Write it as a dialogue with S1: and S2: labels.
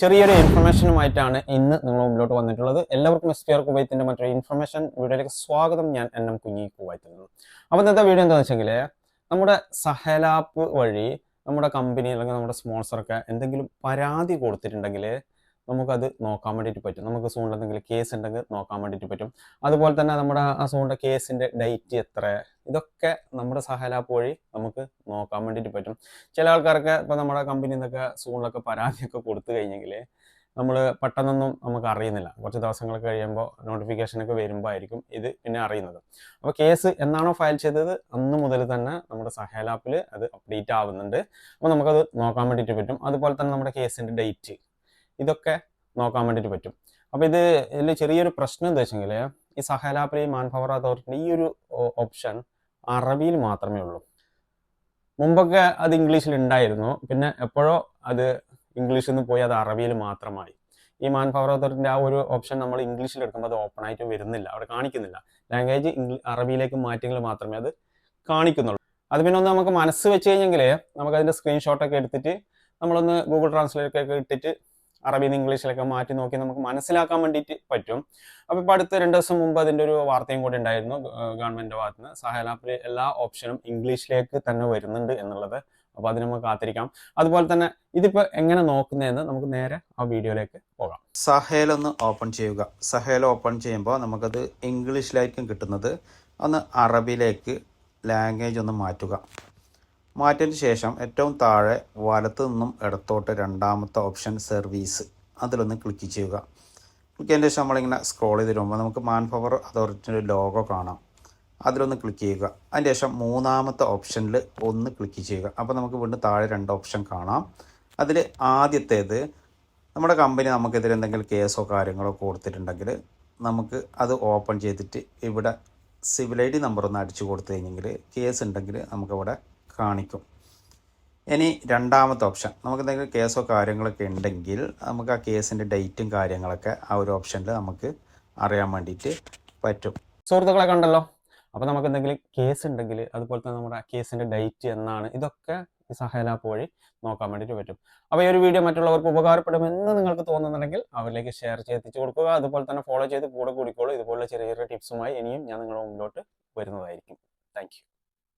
S1: ചെറിയൊരു ഇൻഫർമേഷനുമായിട്ടാണ് ഇന്ന് നിങ്ങൾ മുമ്പിലോട്ട് വന്നിട്ടുള്ളത്. എല്ലാവർക്കും എസ് പി ആർ കുവൈത്തിന്റെ മറ്റൊരു ഇൻഫർമേഷൻ വീഡിയോയിലേക്ക് സ്വാഗതം. ഞാൻ എൻ എം കുഞ്ഞി കുവൈത്തിൽ നിന്ന്. അപ്പോൾ ഇന്നത്തെ വീഡിയോ എന്താണെന്ന് വെച്ചെങ്കിൽ നമ്മുടെ സഹലാപ്പ് വഴി നമ്മുടെ കമ്പനി അല്ലെങ്കിൽ നമ്മുടെ സ്പോൺസർക്ക് എന്തെങ്കിലും പരാതി കൊടുത്തിട്ടുണ്ടെങ്കിൽ നമുക്കത് നോക്കാൻ വേണ്ടിയിട്ട് പറ്റും. നമുക്ക് സൂണിൽ എന്തെങ്കിലും കേസ് ഉണ്ടെങ്കിൽ നോക്കാൻ വേണ്ടിയിട്ട് പറ്റും. അതുപോലെ തന്നെ നമ്മുടെ ആ സൂണിന്റെ കേസിന്റെ ഡേറ്റ് എത്ര ഇതൊക്കെ നമ്മുടെ സഹലാപ്പ് വഴി നമുക്ക് നോക്കാൻ വേണ്ടിയിട്ട് പറ്റും. ചില ആൾക്കാർക്ക് ഇപ്പോൾ നമ്മുടെ കമ്പനിയിൽ നിന്നൊക്കെ സൂണിലൊക്കെ പരാതിയൊക്കെ കൊടുത്തു കഴിഞ്ഞെങ്കിൽ നമ്മൾ പെട്ടെന്നൊന്നും നമുക്ക് അറിയുന്നില്ല. കുറച്ച് ദിവസങ്ങളൊക്കെ കഴിയുമ്പോൾ നോട്ടിഫിക്കേഷനൊക്കെ വരുമ്പോൾ ആയിരിക്കും ഇത് പിന്നെ അറിയുന്നത്. അപ്പോൾ കേസ് എന്നാണോ ഫയൽ ചെയ്തത്? അന്ന് മുതൽ തന്നെ നമ്മുടെ സഹേൽ അത് അപ്ഡേറ്റ് ആവുന്നുണ്ട്. അപ്പോൾ നമുക്കത് നോക്കാൻ വേണ്ടിയിട്ട് പറ്റും. അതുപോലെ തന്നെ നമ്മുടെ കേസിന്റെ ഡേറ്റ് ഇതൊക്കെ നോക്കാൻ വേണ്ടിയിട്ട് പറ്റും. അപ്പോൾ ഇത് ഇതിൽ ചെറിയൊരു പ്രശ്നം എന്താ വെച്ചെങ്കിൽ ഈ സഹലാപ്രി മാൻ അതോറിറ്റിന്റെ ഈ ഒരു ഓപ്ഷൻ അറബിയിൽ മാത്രമേ ഉള്ളൂ. മുമ്പൊക്കെ അത് ഇംഗ്ലീഷിൽ ഉണ്ടായിരുന്നു. പിന്നെ എപ്പോഴോ അത് ഇംഗ്ലീഷിൽ നിന്ന് പോയി അത് അറബിയിൽ മാത്രമായി. ഈ മാൻ പവർ അതോറിറ്റിന്റെ ആ ഒരു ഓപ്ഷൻ നമ്മൾ ഇംഗ്ലീഷിൽ എടുക്കുമ്പോൾ അത് ഓപ്പൺ ആയിട്ട് വരുന്നില്ല. അവിടെ കാണിക്കുന്നില്ല. ലാംഗ്വേജ് അറബിയിലേക്ക് മാറ്റിയെങ്കിൽ മാത്രമേ അത് കാണിക്കുന്നുള്ളൂ. അത് പിന്നെ ഒന്ന് നമുക്ക് മനസ്സ് വെച്ച് കഴിഞ്ഞെങ്കിൽ നമുക്ക് അതിന്റെ സ്ക്രീൻഷോട്ടൊക്കെ എടുത്തിട്ട് നമ്മളൊന്ന് ഗൂഗിൾ ട്രാൻസ്ലേറ്റൊക്കെ ഇട്ടിട്ട് അറബിയിൽ നിന്ന് ഇംഗ്ലീഷിലൊക്കെ മാറ്റി നോക്കി നമുക്ക് മനസ്സിലാക്കാൻ വേണ്ടിയിട്ട് പറ്റും. അപ്പോൾ ഇപ്പോൾ അടുത്ത രണ്ട് ദിവസം മുമ്പ് അതിന്റെ ഒരു വാർത്തയും കൂടി ഉണ്ടായിരുന്നു. ഗവൺമെന്റ് ഭാഗത്ത് നിന്ന് ആപ്പിൽ എല്ലാ ഓപ്ഷനും ഇംഗ്ലീഷിലേക്ക് തന്നെ വരുന്നുണ്ട് എന്നുള്ളത് അപ്പോൾ അതിന് നമുക്ക് കാത്തിരിക്കാം. അതുപോലെ തന്നെ ഇതിപ്പോൾ എങ്ങനെ നോക്കുന്നതെന്ന് നമുക്ക് നേരെ ആ വീഡിയോയിലേക്ക് പോകാം.
S2: സഹേൽ ഒന്ന് ഓപ്പൺ ചെയ്യുക. സഹേൽ ഓപ്പൺ ചെയ്യുമ്പോൾ നമുക്കത് ഇംഗ്ലീഷിലായിരിക്കും കിട്ടുന്നത്. ഒന്ന് അറബിയിലേക്ക് ലാംഗ്വേജ് ഒന്ന് മാറ്റുക. മാറ്റിയതിന് ശേഷം ഏറ്റവും താഴെ വലത്ത് നിന്നും ഇടത്തോട്ട് രണ്ടാമത്തെ ഓപ്ഷൻ സർവീസ് അതിലൊന്ന് ക്ലിക്ക് ചെയ്യുക. ക്ലിക്ക് ചെയ്തതിന് ശേഷം നമ്മളിങ്ങനെ സ്ക്രോൾ ചെയ്ത് വരുമ്പോൾ നമുക്ക് മാൻ പവർ അതോറിറ്റിന്റെ ലോഗോ കാണാം. അതിലൊന്ന് ക്ലിക്ക് ചെയ്യുക. അതിന് ശേഷം മൂന്നാമത്തെ ഓപ്ഷനിൽ ഒന്ന് ക്ലിക്ക് ചെയ്യുക. അപ്പോൾ നമുക്ക് വീണ്ടും താഴെ രണ്ട് ഓപ്ഷൻ കാണാം. അതിൽ ആദ്യത്തേത് നമ്മുടെ കമ്പനി നമുക്കെതിരെ എന്തെങ്കിലും കേസോ കാര്യങ്ങളോ കൊടുത്തിട്ടുണ്ടെങ്കിൽ നമുക്ക് അത് ഓപ്പൺ ചെയ്തിട്ട് ഇവിടെ സിവിൽ ഐ ഡി നമ്പർ ഒന്ന് അടിച്ചു കൊടുത്തു കഴിഞ്ഞെങ്കിൽ കേസ് ഉണ്ടെങ്കിൽ നമുക്കിവിടെ കാണിക്കും. ഇനി രണ്ടാമത്തെ ഓപ്ഷൻ. നമുക്ക് എന്തെങ്കിലും കേസോ കാര്യങ്ങളൊക്കെ ഉണ്ടെങ്കിൽ നമുക്ക് ആ കേസിന്റെ ഡേറ്റും കാര്യങ്ങളൊക്കെ ആ ഒരു ഓപ്ഷനിൽ നമുക്ക് അറിയാൻ വേണ്ടിയിട്ട് പറ്റും.
S1: സുഹൃത്തുക്കളെ കണ്ടല്ലോ. അപ്പോൾ നമുക്ക് എന്തെങ്കിലും കേസ് ഉണ്ടെങ്കിൽ അതുപോലെ തന്നെ നമ്മുടെ കേസിന്റെ ഡേറ്റ് എന്നാണ് ഇതൊക്കെ ഈ സഹലാപ്പ് വഴി നോക്കാൻ വേണ്ടിയിട്ട് പറ്റും. അപ്പോൾ ഈ ഒരു വീഡിയോ മറ്റുള്ളവർക്ക് ഉപകാരപ്പെടുമെന്ന് നിങ്ങൾക്ക് തോന്നുന്നുണ്ടെങ്കിൽ അവരിലേക്ക് ഷെയർ ചെയ്ത് എത്തിച്ചു കൊടുക്കുക. അതുപോലെ തന്നെ ഫോളോ ചെയ്ത് കൂടെ കൂടിക്കോളൂ. ഇതുപോലുള്ള ചെറിയ ചെറിയ ടിപ്സുമായി ഇനിയും ഞാൻ നിങ്ങളുടെ മുമ്പിലോട്ട് വരുന്നതായിരിക്കും. താങ്ക്